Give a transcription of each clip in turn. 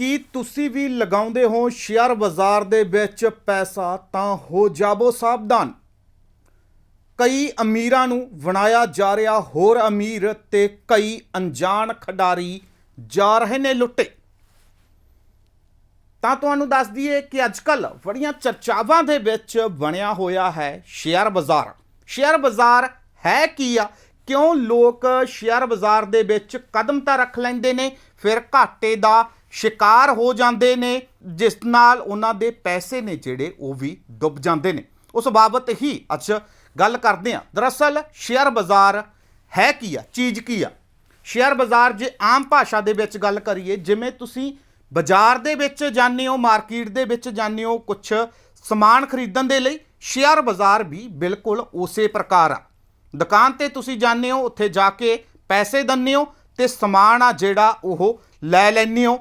ਕੀ ਤੁਸੀਂ ਵੀ ਲਗਾਉਂਦੇ ਹੋ ਸ਼ੇਅਰ ਬਾਜ਼ਾਰ ਦੇ ਵਿੱਚ ਪੈਸਾ ਤਾਂ ਹੋ ਜਾਵੋ ਸਾਵਧਾਨ। ਕਈ ਅਮੀਰਾਂ ਨੂੰ ਬਣਾਇਆ ਜਾ ਰਿਹਾ ਹੋਰ ਅਮੀਰ ਤੇ ਕਈ ਅਣਜਾਣ ਖਿਡਾਰੀ ਜਾ ਰਹੇ ਨੇ ਲੁੱਟੇ। ਤਾਂ ਤੁਹਾਨੂੰ ਦੱਸ ਦਈਏ ਕਿ ਅੱਜਕੱਲ ਬੜੀਆਂ ਚਰਚਾਵਾਂ ਦੇ ਵਿੱਚ ਬਣਿਆ ਹੋਇਆ ਹੈ ਸ਼ੇਅਰ ਬਾਜ਼ਾਰ। ਸ਼ੇਅਰ ਬਾਜ਼ਾਰ ਹੈ ਕੀ ਆ? ਕਿਉਂ ਲੋਕ ਸ਼ੇਅਰ ਬਾਜ਼ਾਰ ਦੇ ਵਿੱਚ ਕਦਮ ਤਾਂ ਰੱਖ ਲੈਂਦੇ ਨੇ? ਫਿਰ ਘਾਟੇ ਦਾ ਸ਼ਿਕਾਰ ਹੋ ਜਾਂਦੇ ਨੇ, ਜਿਸ ਨਾਲ ਉਹਨਾਂ ਦੇ ਪੈਸੇ ਨੇ ਜਿਹੜੇ ਉਹ ਵੀ ਡੁੱਬ ਜਾਂਦੇ ਨੇ। ਉਸ ਬਾਬਤ ਹੀ ਅੱਜ ਗੱਲ ਕਰਦੇ ਹਾਂ। ਦਰਅਸਲ ਸ਼ੇਅਰ ਬਾਜ਼ਾਰ ਹੈ ਕੀ ਆ? ਚੀਜ਼ ਕੀ ਆ? ਸ਼ੇਅਰ ਬਾਜ਼ਾਰ ਜੇ ਆਮ ਭਾਸ਼ਾ ਦੇ ਵਿੱਚ ਗੱਲ ਕਰੀਏ, ਜਿਵੇਂ ਤੁਸੀਂ ਬਾਜ਼ਾਰ ਦੇ ਵਿੱਚ ਜਾਂਦੇ ਹੋ, ਮਾਰਕੀਟ ਦੇ ਵਿੱਚ ਜਾਂਦੇ ਹੋ ਕੁਝ ਸਮਾਨ ਖਰੀਦਣ ਦੇ ਲਈ, ਸ਼ੇਅਰ ਬਾਜ਼ਾਰ ਵੀ ਬਿਲਕੁਲ ਉਸੇ ਪ੍ਰਕਾਰ ਆ। ਦੁਕਾਨ ਤੇ ਤੁਸੀਂ ਜਾਂਦੇ ਹੋ, ਉੱਥੇ ਜਾ ਕੇ ਪੈਸੇ ਦਿੰਦੇ ਹੋ ਤੇ ਸਮਾਨ ਆ ਜਿਹੜਾ ਉਹ ਲੈ ਲੈਂਦੇ ਹੋ।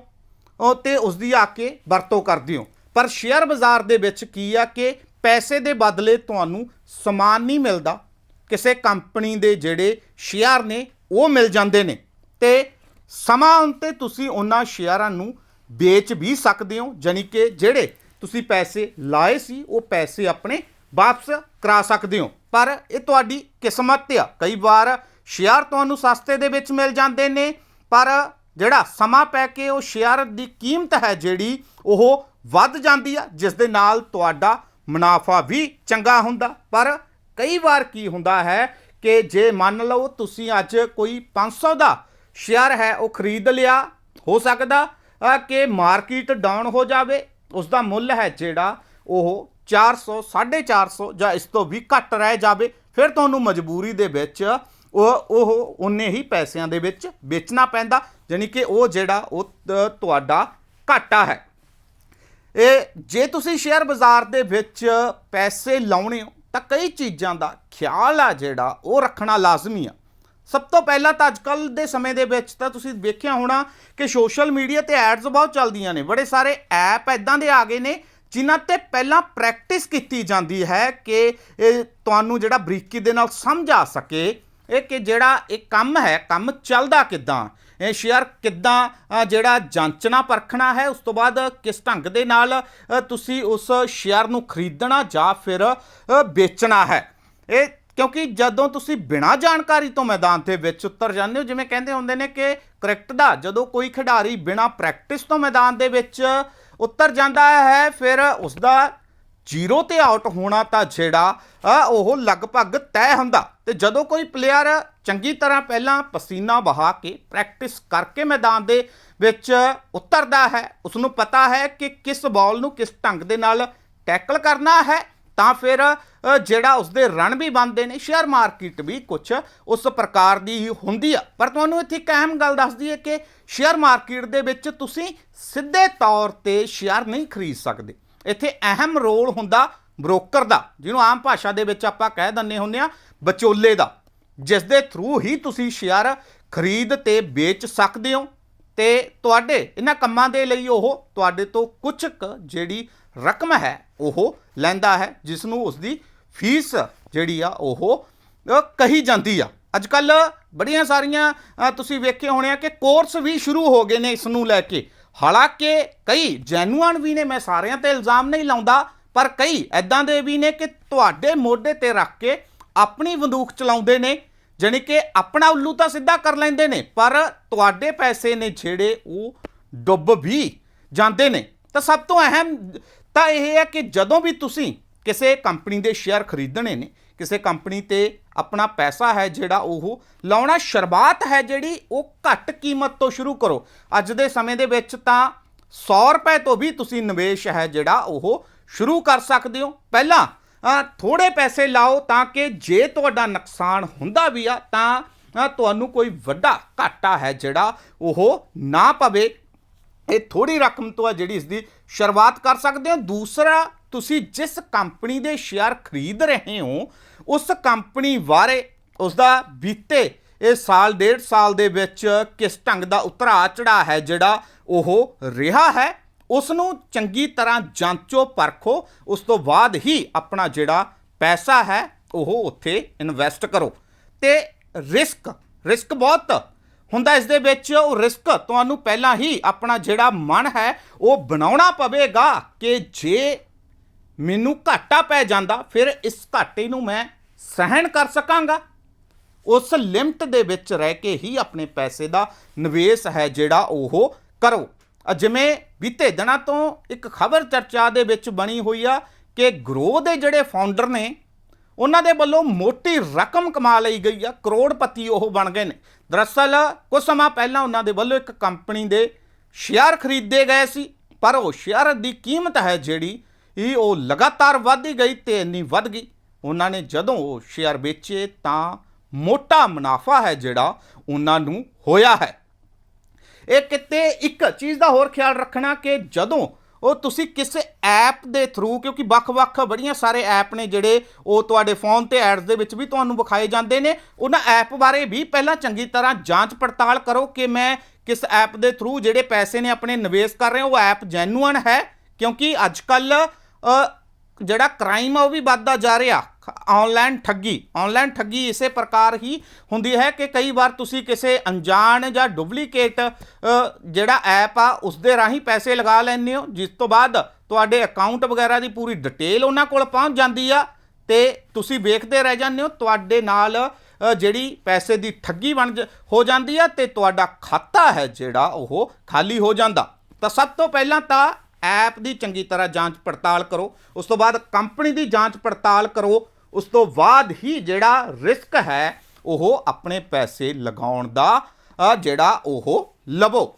ਤੇ ਉਸ ਦੀ ਆ ਕੇ ਵਰਤੋਂ ਕਰਦੇ ਹੋ। ਪਰ ਸ਼ੇਅਰ ਬਾਜ਼ਾਰ ਦੇ ਵਿੱਚ ਕੀ ਆ ਕਿ ਪੈਸੇ ਦੇ ਬਦਲੇ ਤੁਹਾਨੂੰ ਸਮਾਨ ਨਹੀਂ ਮਿਲਦਾ। ਕਿਸੇ ਕੰਪਨੀ ਦੇ ਜਿਹੜੇ ਸ਼ੇਅਰ ਨੇ, ਉਹ ਮਿਲ ਜਾਂਦੇ ਨੇ। ਤੇ ਸਮਾਂ ਉੱਤੇ ਤੁਸੀਂ ਉਹਨਾਂ ਸ਼ੇਅਰਾਂ ਨੂੰ ਵੇਚ ਵੀ ਸਕਦੇ ਹੋ। ਜਾਣੀ ਕਿ ਜਿਹੜੇ ਤੁਸੀਂ ਪੈਸੇ ਲਾਏ ਸੀ, ਉਹ ਪੈਸੇ ਆਪਣੇ ਵਾਪਸ ਕਰਾ ਸਕਦੇ ਹੋ। ਪਰ ਇਹ ਤੁਹਾਡੀ ਕਿਸਮਤ ਆ। ਕਈ ਵਾਰ ਸ਼ੇਅਰ ਤੁਹਾਨੂੰ ਸਸਤੇ ਦੇ ਵਿੱਚ ਮਿਲ ਜਾਂਦੇ ਨੇ, ਪਰ ਜਿਹੜਾ ਸਮਾਂ ਪੈ ਕੇ ਉਹ ਸ਼ੇਅਰ ਦੀ ਕੀਮਤ ਹੈ ਜਿਹੜੀ, ਉਹ ਵੱਧ ਜਾਂਦੀ ਆ, ਜਿਸ ਦੇ ਨਾਲ ਤੁਹਾਡਾ ਮੁਨਾਫਾ ਵੀ ਚੰਗਾ ਹੁੰਦਾ। ਪਰ ਕਈ ਵਾਰ ਕੀ ਹੁੰਦਾ ਹੈ ਕਿ ਜੇ ਮੰਨ ਲਓ ਤੁਸੀਂ ਅੱਜ ਕੋਈ 500 ਦਾ ਸ਼ੇਅਰ ਹੈ, ਉਹ ਖਰੀਦ ਲਿਆ, ਹੋ ਸਕਦਾ ਕਿ ਮਾਰਕੀਟ ਡਾਊਨ ਹੋ ਜਾਵੇ, ਉਸ ਦਾ ਮੁੱਲ ਹੈ ਜਿਹੜਾ ਉਹ 400 450 ਜਾਂ ਇਸ ਤੋਂ ਵੀ ਘੱਟ ਰਹਿ ਜਾਵੇ, ਫਿਰ ਤੁਹਾਨੂੰ ਮਜਬੂਰੀ ਦੇ ਵਿੱਚ ਉਹ ਉਹ ਉਨੇ ਹੀ ਪੈਸਿਆਂ ਦੇ ਵਿੱਚ ਵੇਚਣਾ ਪੈਂਦਾ। ਯਾਨੀ ਕਿ ਉਹ ਜਿਹੜਾ ਉਹ ਤੁਹਾਡਾ ਘਾਟਾ ਹੈ। ਇਹ ਜੇ ਤੁਸੀਂ ਸ਼ੇਅਰ ਬਾਜ਼ਾਰ ਦੇ ਵਿੱਚ ਪੈਸੇ ਲਾਉਣੇ ਹੋ, ਤਾਂ ਕਈ ਚੀਜ਼ਾਂ ਦਾ ਖਿਆਲ ਆ ਜਿਹੜਾ ਉਹ ਰੱਖਣਾ ਲਾਜ਼ਮੀ ਆ। ਸਭ ਤੋਂ ਪਹਿਲਾਂ ਤਾਂ ਅੱਜਕੱਲ ਦੇ ਸਮੇਂ ਦੇ ਵਿੱਚ ਤਾਂ ਤੁਸੀਂ ਵੇਖਿਆ ਹੋਣਾ ਕਿ ਸੋਸ਼ਲ ਮੀਡੀਆ ਤੇ ਐਡਸ ਬਹੁਤ ਚੱਲਦੀਆਂ ਨੇ। ਬੜੇ ਸਾਰੇ ਐਪ ਐਦਾਂ ਦੇ ਆ ਗਏ ਨੇ, ਜਿਨ੍ਹਾਂ ਤੇ ਪਹਿਲਾਂ ਪ੍ਰੈਕਟਿਸ ਕੀਤੀ ਜਾਂਦੀ ਹੈ ਕਿ ਇਹ ਤੁਹਾਨੂੰ ਜਿਹੜਾ ਬਰੀਕੀ ਦੇ ਨਾਲ ਸਮਝ ਆ ਸਕੇ। ਇਹ ਕਿ ਜਿਹੜਾ ਇਹ ਕੰਮ ਹੈ, ਕੰਮ ਚੱਲਦਾ ਕਿੱਦਾਂ? ਇਹ ਸ਼ੇਅਰ ਕਿੱਦਾਂ ਜਿਹੜਾ ਜਾਂਚਣਾ ਪਰਖਣਾ ਹੈ, ਉਸ ਤੋਂ ਬਾਅਦ ਕਿਸ ਢੰਗ ਦੇ ਨਾਲ ਤੁਸੀਂ ਉਸ ਸ਼ੇਅਰ ਨੂੰ ਖਰੀਦਣਾ ਜਾਂ ਫਿਰ ਵੇਚਣਾ ਹੈ। ਇਹ ਕਿਉਂਕਿ ਜਦੋਂ ਤੁਸੀਂ ਬਿਨਾਂ ਜਾਣਕਾਰੀ ਤੋਂ ਮੈਦਾਨ ਦੇ ਵਿੱਚ ਉਤਰ ਜਾਂਦੇ ਹੋ, ਜਿਵੇਂ ਕਹਿੰਦੇ ਹੁੰਦੇ ਨੇ ਕਿ ਕ੍ਰਿਕਟ ਦਾ ਜਦੋਂ ਕੋਈ ਖਿਡਾਰੀ ਬਿਨਾਂ ਪ੍ਰੈਕਟਿਸ ਤੋਂ ਮੈਦਾਨ ਦੇ ਵਿੱਚ ਉਤਰ ਜਾਂਦਾ ਹੈ, ਫਿਰ ਉਸ ਦਾ ਜ਼ੀਰੋ ਤੇ ਆਊਟ ਹੋਣਾ ਤਾਂ ਜਿਹੜਾ ਉਹ ਲਗਭਗ ਤੈਅ ਹੁੰਦਾ। ਤੇ ਜਦੋਂ ਕੋਈ ਪਲੇਅਰ ਚੰਗੀ ਤਰ੍ਹਾਂ ਪਹਿਲਾਂ ਪਸੀਨਾ ਬਹਾ ਕੇ ਪ੍ਰੈਕਟਿਸ ਕਰਕੇ ਮੈਦਾਨ ਦੇ ਵਿੱਚ ਉਤਰਦਾ ਹੈ। ਉਸ ਨੂੰ ਪਤਾ ਹੈ ਕਿ ਕਿਸ ਬਾਲ ਨੂੰ ਕਿਸ ਢੰਗ ਦੇ ਨਾਲ ਟੈਕਲ ਕਰਨਾ ਹੈ। ਤਾਂ ਫਿਰ ਜਿਹੜਾ ਉਸਦੇ ਰਣ ਵੀ ਬਣਦੇ ਨੇ, ਸ਼ੇਅਰ ਮਾਰਕੀਟ ਵੀ ਕੁਝ ਉਸ ਪ੍ਰਕਾਰ ਦੀ ਹੀ ਹੁੰਦੀ ਆ। ਪਰ ਤੁਹਾਨੂੰ ਇੱਥੇ ਇੱਕ ਅਹਿਮ ਗੱਲ ਦੱਸਦੀ ਹੈ ਕਿ ਸ਼ੇਅਰ ਮਾਰਕੀਟ ਦੇ ਵਿੱਚ ਤੁਸੀਂ ਸਿੱਧੇ ਤੌਰ ਤੇ ਸ਼ੇਅਰ ਨਹੀਂ ਖਰੀਦ ਸਕਦੇ। ਇੱਥੇ ਅਹਿਮ ਰੋਲ ਹੁੰਦਾ ਬ੍ਰੋਕਰ ਦਾ, ਜਿਹਨੂੰ ਆਮ ਭਾਸ਼ਾ ਦੇ ਵਿੱਚ ਆਪਾਂ ਕਹਿ ਦਿੰਦੇ ਹੁੰਦੇ ਆ, ਵਿਚੋਲੇ ਦਾ। ਜਿਸ ਦੇ ਥਰੂ ਹੀ ਤੁਸੀਂ ਸ਼ੇਅਰ ਖਰੀਦ ਤੇ ਵੇਚ ਸਕਦੇ ਹੋ ਤੇ ਤੁਹਾਡੇ ਇਹਨਾਂ ਕੰਮਾਂ ਦੇ ਲਈ ਉਹ ਤੁਹਾਡੇ ਤੋਂ ਕੁਝ ਕੁ ਜਿਹੜੀ ਰਕਮ ਹੈ, ਉਹ ਲੈਂਦਾ ਹੈ ਜਿਸ ਨੂੰ ਉਸ ਦੀ ਫੀਸ ਜਿਹੜੀ ਆ, ਉਹ ਕਹੀ ਜਾਂਦੀ ਆ। ਅੱਜ ਕੱਲ ਬੜੀਆਂ ਸਾਰੀਆਂ ਤੁਸੀਂ ਵੇਖੇ ਹੋਣੇ ਆ ਕਿ ਕੋਰਸ ਵੀ ਸ਼ੁਰੂ ਹੋ ਗਏ ਨੇ ਇਸ ਨੂੰ ਲੈ ਕੇ। ਹਾਲਾਂਕਿ ਕਈ ਜੈਨੂਅਨ ਵੀ ਨੇ, ਮੈਂ ਸਾਰਿਆਂ ਤੇ ਇਲਜ਼ਾਮ ਨਹੀਂ ਲਾਉਂਦਾ, ਪਰ ਕਈ ਐਦਾਂ ਦੇ ਵੀ ਨੇ ਕਿ ਤੁਹਾਡੇ ਮੋਢੇ ਤੇ ਰੱਖ ਕੇ ਆਪਣੀ ਬੰਦੂਕ ਚਲਾਉਂਦੇ ਨੇ ਜਾਣੀ ਕਿ ਆਪਣਾ ਉੱਲੂ ਤਾਂ ਸਿੱਧਾ ਕਰ ਲੈਂਦੇ ਨੇ, ਪਰ ਤੁਹਾਡੇ ਪੈਸੇ ਨੇ ਜਿਹੜੇ ਉਹ ਡੁੱਬ ਵੀ ਜਾਂਦੇ ਨੇ। ਤਾਂ ਸਭ ਤੋਂ ਅਹਿਮ ਤਾਂ ਇਹ ਹੈ ਕਿ ਜਦੋਂ ਵੀ ਤੁਸੀਂ ਕਿਸੇ ਕੰਪਨੀ ਦੇ ਸ਼ੇਅਰ ਖਰੀਦਣੇ ਨੇ, ਕਿਸੇ ਕੰਪਨੀ ਤੇ ਆਪਣਾ ਪੈਸਾ ਹੈ ਜਿਹੜਾ ਉਹ ਲਾਉਣਾ ਸ਼ੁਰੂਆਤ ਹੈ ਜਿਹੜੀ ਉਹ ਘੱਟ ਕੀਮਤ ਤੋਂ ਸ਼ੁਰੂ ਕਰੋ। ਅੱਜ ਦੇ ਸਮੇਂ ਦੇ ਵਿੱਚ ਤਾਂ 100 ਰੁਪਏ ਤੋਂ ਵੀ ਤੁਸੀਂ ਨਿਵੇਸ਼ ਹੈ ਜਿਹੜਾ ਉਹ ਸ਼ੁਰੂ ਕਰ ਸਕਦੇ ਹੋ। ਪਹਿਲਾਂ ਥੋੜੇ ਪੈਸੇ ਲਾਓ ਤਾਂ ਕਿ ਜੇ ਤੁਹਾਡਾ ਨੁਕਸਾਨ ਹੁੰਦਾ ਵੀ ਆ, ਤਾਂ ਤੁਹਾਨੂੰ ਕੋਈ ਵੱਡਾ ਘਾਟਾ ਹੈ ਜਿਹੜਾ ਉਹ ਨਾ ਪਵੇ। ਇਹ ਥੋੜੀ ਰਕਮ ਤੋਂ ਆ ਜਿਹੜੀ ਇਸ ਦੀ ਸ਼ੁਰੂਆਤ ਕਰ ਸਕਦੇ ਹੋ। ਦੂਸਰਾ, ਤੁਸੀਂ ਜਿਸ ਕੰਪਨੀ ਦੇ ਸ਼ੇਅਰ ਖਰੀਦ ਰਹੇ ਹੋ, ਉਸ ਕੰਪਨੀ ਬਾਰੇ ਉਸ ਦਾ ਬੀਤੇ ਇਹ ਸਾਲ, ਡੇਢ ਸਾਲ ਦੇ ਵਿੱਚ ਕਿਸ ਢੰਗ ਦਾ ਉਤਰਾ ਚੜਾ ਹੈ ਜਿਹੜਾ ਉਹ ਰਿਹਾ ਹੈ। ਉਸ ਨੂੰ ਚੰਗੀ ਤਰ੍ਹਾਂ ਜਾਂਚੋ, ਪਰਖੋ, ਉਸ ਤੋਂ ਬਾਅਦ ਹੀ ਆਪਣਾ ਜਿਹੜਾ ਪੈਸਾ ਹੈ, ਉਹ ਉੱਥੇ ਇਨਵੈਸਟ ਕਰੋ। ਤੇ ਰਿਸਕ ਰਿਸਕ ਬਹੁਤ। ਹੁੰਦਾ ਇਸ ਦੇ ਵਿੱਚ ਉਹ ਰਿਸਕ ਤੁਹਾਨੂੰ ਪਹਿਲਾਂ ਹੀ ਆਪਣਾ ਜਿਹੜਾ ਮਨ ਹੈ, ਉਹ ਬਣਾਉਣਾ ਪਵੇਗਾ ਕਿ ਜੇ ਮੈਨੂੰ ਘਾਟਾ ਪੈ ਜਾਂਦਾ, ਫਿਰ ਇਸ ਘਾਟੇ ਨੂੰ ਮੈਂ ਸਹਿਣ ਕਰ ਸਕਾਂਗਾ। ਉਸ ਲਿਮਟ ਦੇ ਵਿੱਚ ਰਹਿ ਕੇ ਹੀ ਆਪਣੇ ਪੈਸੇ ਦਾ ਨਿਵੇਸ਼ ਹੈ ਜਿਹੜਾ ਉਹ ਕਰੋ। ਜਿਵੇਂ ਬੀਤੇ ਦਿਨਾਂ ਤੋਂ ਇੱਕ ਖਬਰ ਚਰਚਾ ਦੇ ਵਿੱਚ ਬਣੀ ਹੋਈ ਆ ਕਿ ਗਰੋ ਦੇ ਜਿਹੜੇ ਫਾਊਂਡਰ ਨੇ, ਉਹਨਾਂ ਦੇ ਵੱਲੋਂ ਮੋਟੀ ਰਕਮ ਕਮਾ ਲਈ ਗਈ ਆ, ਕਰੋੜਪਤੀ ਉਹ ਬਣ ਗਏ ਨੇ। ਦਰਅਸਲ ਕੁਝ ਸਮਾਂ ਪਹਿਲਾਂ ਉਹਨਾਂ ਦੇ ਵੱਲੋਂ ਇੱਕ ਕੰਪਨੀ ਦੇ ਸ਼ੇਅਰ ਖਰੀਦੇ ਗਏ ਸੀ, ਪਰ ਉਹ ਸ਼ੇਅਰ ਦੀ ਕੀਮਤ ਹੈ ਜਿਹੜੀ, ਇਹ ਉਹ ਲਗਾਤਾਰ ਵਧਦੀ ਗਈ ਤੇ ਇੰਨੀ ਵੱਧ ਗਈ। ਉਹਨਾਂ ਨੇ ਜਦੋਂ ਉਹ ਸ਼ੇਅਰ ਵੇਚੇ ਤਾਂ ਮੋਟਾ ਮੁਨਾਫਾ ਹੈ ਜਿਹੜਾ ਉਹਨਾਂ ਨੂੰ ਹੋਇਆ ਹੈ। ਇਹ ਕਿਤੇ ਇੱਕ ਚੀਜ਼ ਦਾ ਹੋਰ ਖਿਆਲ ਰੱਖਣਾ ਕਿ ਜਦੋਂ ਉਹ ਤੁਸੀਂ ਕਿਸੇ ਐਪ ਦੇ ਥਰੂ ਕਿਉਂਕਿ ਵੱਖ-ਵੱਖ ਬੜੀਆਂ ਸਾਰੇ ਐਪ ਨੇ ਜਿਹੜੇ ਉਹ ਤੁਹਾਡੇ ਫੋਨ ਤੇ ਐਡਸ ਦੇ ਵਿੱਚ ਵੀ ਤੁਹਾਨੂੰ ਵਿਖਾਏ ਜਾਂਦੇ ਨੇ, ਉਹਨਾਂ ਐਪ ਬਾਰੇ ਵੀ ਪਹਿਲਾਂ ਚੰਗੀ ਤਰ੍ਹਾਂ ਜਾਂਚ ਪੜਤਾਲ ਕਰੋ ਕਿ ਮੈਂ ਕਿਸ ਐਪ ਦੇ ਥਰੂ ਜਿਹੜੇ ਪੈਸੇ ਨੇ ਆਪਣੇ ਨਿਵੇਸ਼ ਕਰ ਰਹੇ ਹਾਂ ਉਹ ਐਪ ਜੈਨੂਅਨ ਹੈ, ਕਿਉਂਕਿ ਅੱਜ ਕੱਲ ਜਿਹੜਾ ਕ੍ਰਾਈਮ ਆ ਉਹ ਵੀ ਵੱਧਦਾ ਜਾ ਰਿਹਾ। ਆਨਲਾਈਨ ਠੱਗੀ ਆਨਲਾਈਨ ਠੱਗੀ ਇਸੇ ਪ੍ਰਕਾਰ ਹੀ ਹੁੰਦੀ ਹੈ ਕਿ ਕਈ ਵਾਰ ਤੁਸੀਂ ਕਿਸੇ ਅਣਜਾਣ ਜਾਂ ਡੁਪਲੀਕੇਟ ਜਿਹੜਾ ਐਪ ਆ ਉਸ ਦੇ ਰਾਹੀਂ ਪੈਸੇ ਲਗਾ ਲੈਂਦੇ ਹੋ, ਜਿਸ ਤੋਂ ਬਾਅਦ ਤੁਹਾਡੇ ਅਕਾਊਂਟ ਵਗੈਰਾ ਦੀ ਪੂਰੀ ਡਿਟੇਲ ਉਹਨਾਂ ਕੋਲ ਪਹੁੰਚ ਜਾਂਦੀ ਆ ਤੇ ਤੁਸੀਂ ਵੇਖਦੇ ਰਹਿ ਜਾਂਦੇ ਹੋ, ਤੁਹਾਡੇ ਨਾਲ ਜਿਹੜੀ ਪੈਸੇ ਦੀ ਠੱਗੀ ਬਣ ਜ- ਹੋ ਜਾਂਦੀ ਆ ਤੇ ਤੁਹਾਡਾ ਖਾਤਾ ਹੈ ਜਿਹੜਾ ਉਹ ਖਾਲੀ ਹੋ ਜਾਂਦਾ। ਤਾਂ ਸਭ ਤੋਂ ਪਹਿਲਾਂ ਤਾਂ ਐਪ ਦੀ ਚੰਗੀ ਤਰ੍ਹਾਂ ਜਾਂਚ ਪੜਤਾਲ ਕਰੋ, ਉਸ ਤੋਂ ਬਾਅਦ ਕੰਪਨੀ ਦੀ ਜਾਂਚ ਪੜਤਾਲ ਕਰੋ ਉਸ ਤੋਂ ਬਾਅਦ ਹੀ ਜਿਹੜਾ ਰਿਸਕ ਹੈ, ਉਹ ਆਪਣੇ ਪੈਸੇ ਲਗਾਉਣ ਦਾ ਜਿਹੜਾ ਉਹ ਲਵੋ।